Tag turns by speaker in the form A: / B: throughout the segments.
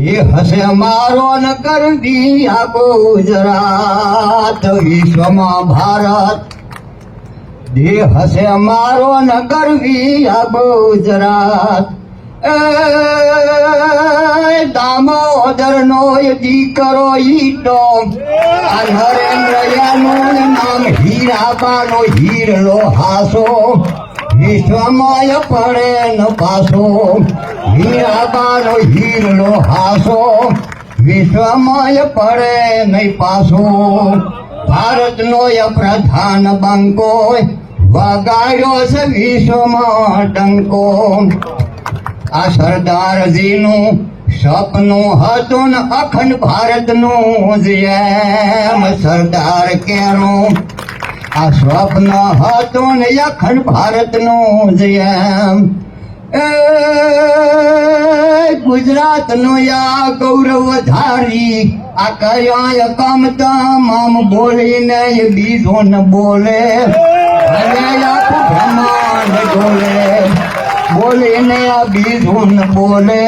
A: એ હશે મારો ન કરવી આ ગુજરાત વિશ્વમાં ભારત. દેહ હશે મારો ન કરવી આ ગુજરાત એ દામોદર નો દીકરો ઈટો. આ નરેન્દ્રયાનું નામ હીરાબાનો હીરલો હાસો. વિશ્વમાં પડે ન પાસો. હીરાબાનો હીરનો હાસો. વિશ્વમાય પડે નહીં પાસો. ભારતનો પ્રધાન બંકો. વગાડ્યો છે વિશ્વમાં ડંકો આ સરદારજીનું સપનું હતું ને અખંડ ભારતનું. જેમ સરદાર કેનું આ સ્વપ્ન હતું ને અખંડ ભારતનું જેમ એ ગુજરાતનો યા ગૌરવ ધારી આ કયા કમ તમામ બોલીને બીજો ન બોલે. ભલે આખું બ્રહ્માંડ ડોલે બોલીને આ બીજો ન બોલે.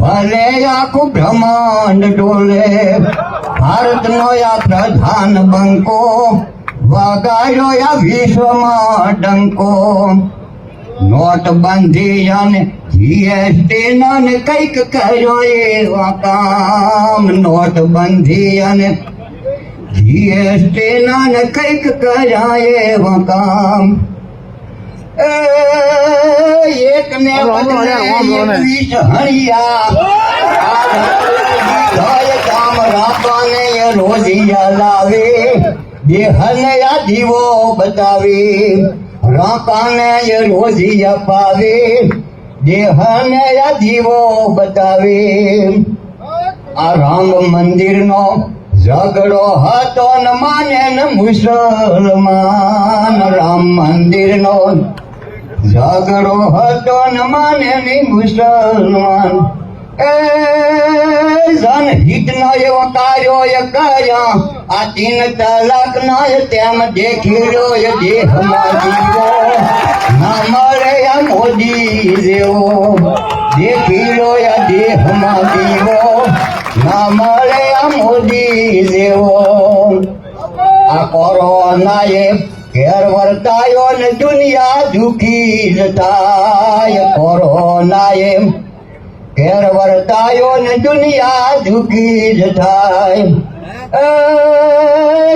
A: ભલે આખું બ્રહ્માંડ ડોલે, ભારતનો આ પ્રધાન બંકો વગાડ્યો આ વિશ્વમાં ડંકો. નોટબંધી અને જીએસટી ને કંઈક કર્યો એવા કામ. નોટબંધી અને જીએસટી ને કંઈક કર્યા એવા કામ. એક ને બદલે એકવીસ હણિયા કામ રાપાને એ રોજિયા લાવે દેહને આ દીવો બતાવે, રોકાને રોજી અપાવી પાવે દેહને આ દીવો બતાવે. આ રામ મંદિરનો ઝઘડો હતો ન માને ન મુસલમાન. રામ મંદિરનો ઝઘડો હતો ન માને ની મુસલમાન. એ જનહિત નો એવો કાર્યો. એ કર્યા આ તીન તલાક ના તેમ દેખી રહ્યો દેહ ના મળે આ મોદી જેવો દેખી રહ્યો દેહ દેહમાં જીવો ના મળે આ મોદી જેવો આ કોરોનાએ ઘેર વર્તાયો ને દુનિયા દુખી જતાય કોરોનાએ ઘેર વર્તાયો ને દુનિયા દુખી જ થાય.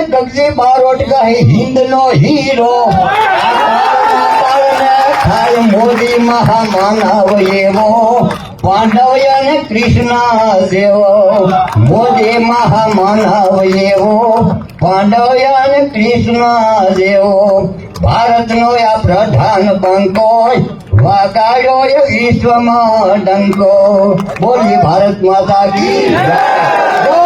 A: ગગજી બારોટ કહે હિન્દ નો હીરો થાય મોદી મહામાનવ એવો. પાંડવ અને કૃષ્ણ જેવો. મોદી મહામાનવ એવો. પાંડવ અને કૃષ્ણ જેવો. ભારતનો આ પ્રધાન બંકો વગાડ્યો એ વિશ્વમાં ડંકો બોલી ભારત માતા કી.